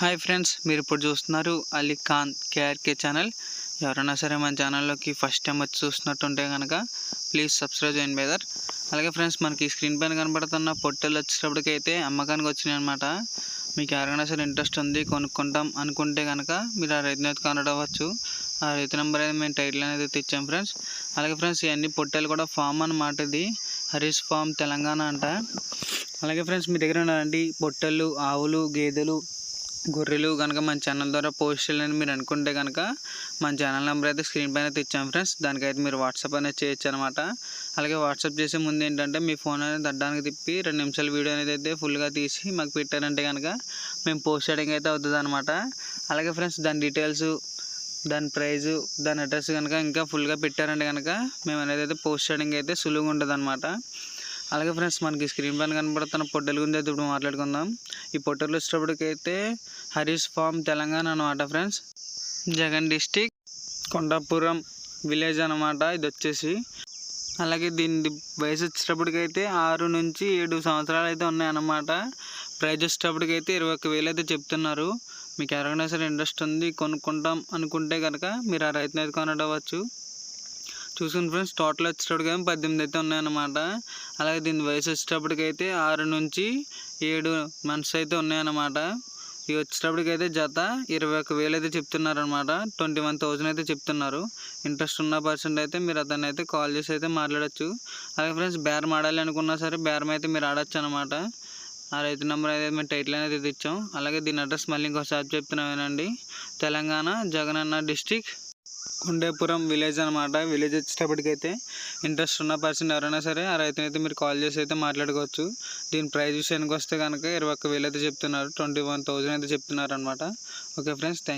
Hi friends మీరు ఇప్పుడు చూస్తున్నారు అలీ ఖాన్ కేఆర్కే ఛానల్. ఎవరైనా సరే మన ఛానల్లోకి ఫస్ట్ టైం వచ్చి చూస్తున్నట్టుంటే కనుక ప్లీజ్ సబ్స్క్రైబ్ చేయండి బేదర్ అలాగే ఫ్రెండ్స్ మనకి స్క్రీన్ పైన కనబడుతున్న పొట్టెలు వచ్చేటప్పటికైతే అమ్మకానికి వచ్చినాయి అనమాట మీకు ఎవరైనా సరే ఇంట్రెస్ట్ ఉంది కొనుక్కుంటాం అనుకుంటే కనుక మీరు ఆ రైతు అయితే కాంటాక్ట్ అవ్వచ్చు. ఆ రైతు నెంబర్ అయితే మేము టైటిల్ అనేది అయితే ఇచ్చాం ఫ్రెండ్స్. అలాగే ఫ్రెండ్స్ ఇవన్నీ పొట్టెలు కూడా ఫామ్ అన్నమాట ఇది. హరీష్ ఫామ్ తెలంగాణ అంట. అలాగే ఫ్రెండ్స్ మీ దగ్గర ఉన్నటువంటి పొట్టెలు ఆవులు గేదెలు గొర్రెలు కనుక మన ఛానల్ ద్వారా పోస్ట్ చేయాలని మీరు అనుకుంటే కనుక మన ఛానల్ నెంబర్ అయితే స్క్రీన్ పైన తెచ్చాం ఫ్రెండ్స్. దానికైతే మీరు వాట్సాప్ అనేది చేయొచ్చు అనమాట అలాగే వాట్సాప్ చేసే ముందు ఏంటంటే మీ ఫోన్ అనేది దడ్డానికి తిప్పి రెండు నిమిషాల వీడియో అనేది అయితే ఫుల్గా తీసి మాకు పెట్టారంటే కనుక మేము పోస్ట్ చేయడానికి అయితే అవుతుంది అనమాట అలాగే ఫ్రెండ్స్ దాని డీటెయిల్స్ దాని ప్రైజు దాని అడ్రస్ కనుక ఇంకా ఫుల్గా పెట్టారంటే కనుక మేము అనేది అయితే పోస్ట్ చేయడానికి అయితే సులువుగా ఉంటుంది అనమాట అలాగే ఫ్రెండ్స్ మనకి స్క్రీన్ పైన కనబడుతున్న పొట్టెల గురించి అయితే ఇప్పుడు మాట్లాడుకుందాం. ఈ పొట్టెలు వచ్చేటప్పటికైతే హరీష్ ఫామ్ తెలంగాణ అనమాట friends. Jagan district Kondapuram village అనమాట ఇది వచ్చేసి. అలాగే దీని వయసు వచ్చేటప్పటికైతే ఆరు నుంచి ఏడు సంవత్సరాలు అయితే ఉన్నాయన్నమాట ప్రైజ్ వచ్చేటప్పటికైతే ఇరవై ఒక్క వేలు అయితే చెప్తున్నారు. మీకు ఎవరికైనా సరే ఇంట్రెస్ట్ ఉంది కొనుక్కుంటాం అనుకుంటే కనుక మీరు ఆ రైతుని అయితే అవ్వచ్చు చూసుకుని ఫ్రెండ్స్ టోటల్ వచ్చేటప్పటికి పద్దెనిమిది అయితే ఉన్నాయన్నమాట. అలాగే దీని వయసు వచ్చేటప్పటికైతే ఆరు నుంచి ఏడు మంత్స్ అయితే ఉన్నాయన్నమాట. ఇవి వచ్చేటప్పటికి అయితే జత ఇరవై ఒక్క వేలు అయితే చెప్తున్నారనమాట ట్వంటీ వన్ థౌజండ్ అయితే చెప్తున్నారు. ఇంట్రెస్ట్ ఉన్న పర్సెంట్ అయితే మీరు అతన్ని అయితే కాల్ చేసి అయితే మాట్లాడచ్చు. అలాగే ఫ్రెండ్స్ బేరం ఆడాలి అనుకున్నా సరే బేరం అయితే మీరు ఆడచ్చు అనమాట ఆ రైతు నెంబర్ అయితే మేము టైటిల్ అనేది ఇచ్చాం. అలాగే దీని అడ్రస్ మళ్ళీ ఇంకోసారి చెప్తున్నామేనండి తెలంగాణ జగనన్న డిస్టిక్ కుండేపురం విలేజ్ అనమాట విలేజ్ వచ్చేటప్పటికైతే ఇంట్రెస్ట్ ఉన్న పర్సన్ ఎవరైనా సరే ఆ రైతుని అయితే మీరు కాల్ చేసి అయితే మాట్లాడుకోవచ్చు. దీని ప్రైస్ విషయానికి వస్తే కనుక ఇరవై ఒక్క వేలు అయితే చెప్తున్నారు. ట్వంటీ వన్ థౌజండ్ అయితే చెప్తున్నారు అనమాట ఓకే ఫ్రెండ్స్ థ్యాంక్